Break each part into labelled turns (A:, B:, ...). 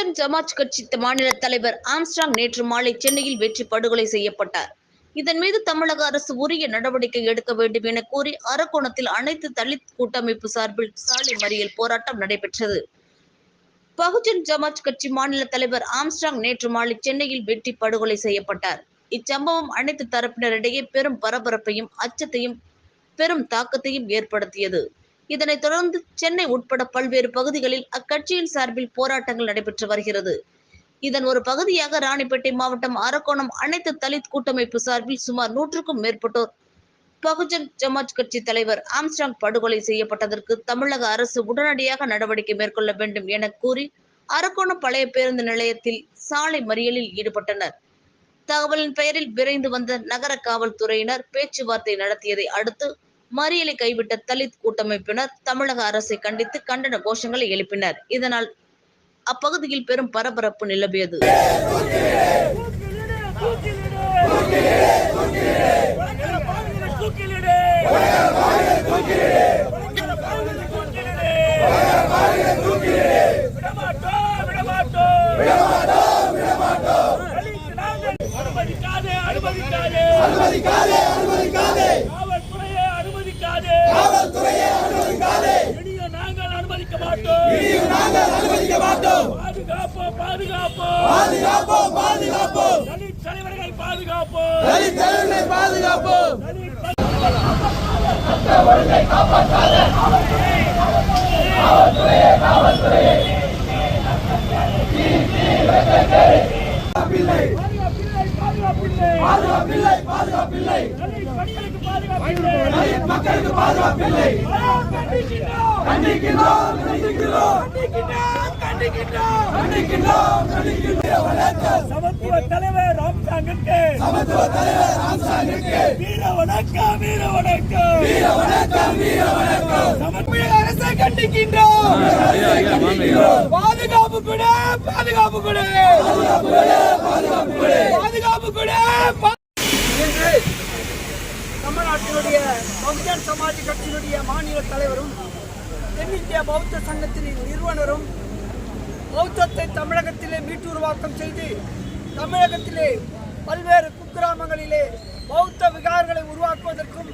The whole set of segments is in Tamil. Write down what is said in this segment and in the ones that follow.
A: பகுஜன் சமாஜ் கட்சி மாநில தலைவர் ஆம்ஸ்டாங் நேற்று மாலை சென்னையில் வெற்றி படுகொலை செய்யப்பட்டார். இதன் மீது தமிழக அரசு உரிய நடவடிக்கை எடுக்க வேண்டும் என கூறி அரக்கோணத்தில் அனைத்து தலித் கூட்டமைப்பு சார்பில் சாலை மறியல் போராட்டம் நடைபெற்றது. பகுஜன் சமாஜ் கட்சி மாநில தலைவர் ஆம்ஸ்டாங் நேற்று மாலை சென்னையில் வெட்டி படுகொலை செய்யப்பட்டார். இச்சம்பவம் அனைத்து தரப்பினரிடையே பெரும் பரபரப்பையும் அச்சத்தையும் பெரும் தாக்கத்தையும் ஏற்படுத்தியது. இதனைத் தொடர்ந்து சென்னை உட்பட பல்வேறு பகுதிகளில் அக்கட்சியின் சார்பில் போராட்டங்கள் நடைபெற்று வருகிறது. இதன் ஒரு பகுதியாக ராணிப்பேட்டை மாவட்டம் அரக்கோணம் அனைத்து தலித் கூட்டமைப்பு சார்பில் சுமார் நூற்றுக்கும் மேற்பட்டோர் பகுஜன் ஜமாஜ் கட்சி தலைவர் ஆம்ஸ்டாங் படுகொலை செய்யப்பட்டதற்கு தமிழக அரசு உடனடியாக நடவடிக்கை மேற்கொள்ள வேண்டும் என கூறி அரக்கோணம் பழைய பேருந்து நிலையத்தில் சாலை மறியலில் ஈடுபட்டனர். தகவலின் பெயரில் விரைந்து வந்த நகர காவல்துறையினர் பேச்சுவார்த்தை நடத்தியதை அடுத்து மறியலை கைவிட்ட தலித் கூட்டமைப்பினர் தமிழக அரசை கண்டித்து கண்டன கோஷங்களை எழுப்பினர். இதனால் அப்பகுதியில் பெரும் பரபரப்பு நிலவியது.
B: அனுமதிக்காதே அனுமதிக்காதே காவல்துறையை அனுமதிக்காதே
C: காவல்துறையை அனுமதிக்காதே
B: இனிய நாங்கள் அனுமதிக்க மாட்டோம்
C: இனியும் நாங்கள் அனுமதிக்க மாட்டோம்
B: பாதுகாப்போம். பாதுகாப்போம்
C: பாதுகாப்போம் பாதுகாப்போம்
B: தலித் தலைவர்களை பாதுகாப்போம்
C: தலித் தலைவர்களை பாதுகாப்போம்
B: தலித்
C: பிள்ளை
B: பாதுகாப்பில்லை பாதுகாப்பில்லை. மக்களுக்கு பாதுகாப்பில்லை. கண்டிக்கின்றோம்
C: கண்டிக்கின்றோம். கண்டிக்கின்றோம்
B: கண்டிக்கின்றோம். கண்டிக்கின்றோம்
C: கண்டிக்கின்றோம் கண்டிக்கின்றோம் வணக்கம்
B: சமத்துவ தலைவர் ராம்சாங்கிற்கு
C: சமத்துவ தலைவர் ராம்சாங்கிற்கு
B: வீர வணக்கம் வீர வணக்கம்
C: வீர வணக்கம் வீர வணக்கம்
B: சமத்துவ அரசை கண்டிக்கின்றோம் பாதுகாப்பு கூட பாதுகாப்பு கூட பாதுகாப்பு கூட
D: இன்று தமிழ்நாட்டினுடைய பகுஜன் சமாஜ் கட்சியினுடைய மாநில தலைவரும் தென்னிந்திய பௌத்த சங்கத்தின் நிறுவனரும் பௌத்தத்தை தமிழகத்திலே மீட்டுருவாக்கம் செய்து தமிழகத்திலே பல்வேறு குக்கிராமங்களிலே பௌத்த விகாரங்களை உருவாக்குவதற்கும்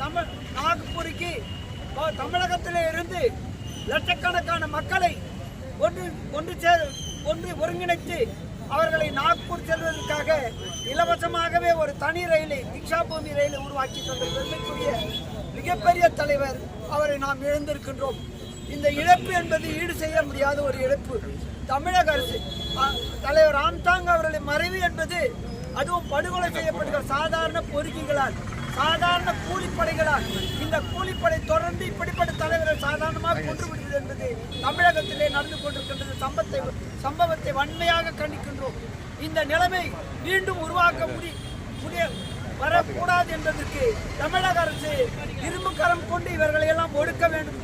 D: தமிழ் நாகப்பூருக்கு தமிழகத்திலே இருந்து லட்சக்கணக்கான மக்களை ஒன்று ஒன்று சேர் ஒன்று ஒருங்கிணைத்து அவர்களை நாக்பூர் செல்வதற்காக இலவசமாகவே ஒரு தனி ரயிலை தீக்ஷா பூமி ரயிலை உருவாக்கி தந்த பெருமைக்குரிய மிகப்பெரிய தலைவர் அவரை நாம் இழந்திருக்கின்றோம். இந்த இழப்பு என்பது ஈடு செய்ய முடியாத ஒரு இழப்பு. தமிழக அரசு தலைவர் ஆம்தாங் அவர்களின் மறைவு என்பது அதுவும் படுகொலை செய்யப்படுகிற சாதாரண பொறுக்கிகளால் சாதாரண கூலிப்படைகளால். இந்த கூலிப்படை தொடர்ந்து இப்படிப்பட்ட தலைவரை சாதாரணமாக கொன்று விடுவது என்பது தமிழகத்திலே நடந்து கொண்டிருக்கின்றது. சம்பத்தை சம்பவத்தை வன்மையாக கண்டிக்கின்றோம். இந்த நிலைமை மீண்டும் உருவாக்க முடி முடிய வரக்கூடாது என்பதற்கு தமிழக அரசு இரும்பு கரம் கொண்டு இவர்களை எல்லாம் ஒடுக்க வேண்டும்.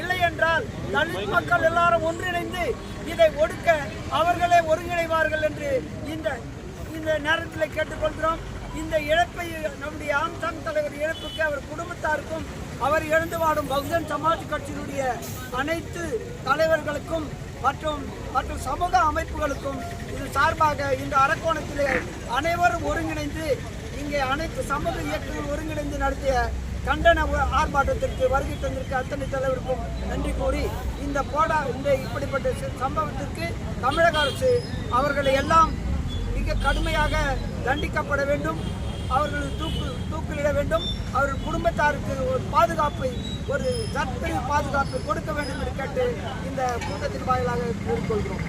D: இல்லை என்றால் தலித் மக்கள் எல்லாரும் ஒன்றிணைந்து இதை ஒடுக்க அவர்களே ஒருங்கிணைவார்கள் என்று இந்த இந்த நேரத்தில் கேட்டுக்கொள்கிறோம். இந்த இழப்பை நம்முடைய ஆம்சாங் தலைவர் இழப்புக்கு அவர் குடும்பத்தாருக்கும் அவர் இழந்து வாடும் பகுஜன் சமாஜ் கட்சியினுடைய அனைத்து தலைவர்களுக்கும் மற்றும் மற்றும் சமூக அமைப்புகளுக்கும் இது சார்பாக இந்த அரக்கோணத்திலே அனைவரும் ஒருங்கிணைந்து இங்கே அனைத்து சமூக இயக்கங்கள் ஒருங்கிணைந்து நடத்திய கண்டன ஆர்ப்பாட்டத்திற்கு வருகை தந்திருக்க அத்தனை தலைவருக்கும் நன்றி கூறி இந்த போடா இந்த இப்படிப்பட்ட சம்பவத்திற்கு தமிழக அரசு அவர்களை எல்லாம் மிக கடுமையாக தண்டிக்கப்பட வேண்டும். அவர்கள் தூக்கு தூக்கிலிட வேண்டும். அவர்கள் குடும்பத்தாருக்கு ஒரு பாதுகாப்பை ஒரு சட்டப்படி பாதுகாப்பை கொடுக்க வேண்டும் என்று கேட்டு இந்த கூட்டத்தின் வாயிலாக கூறிக்கொள்கிறோம்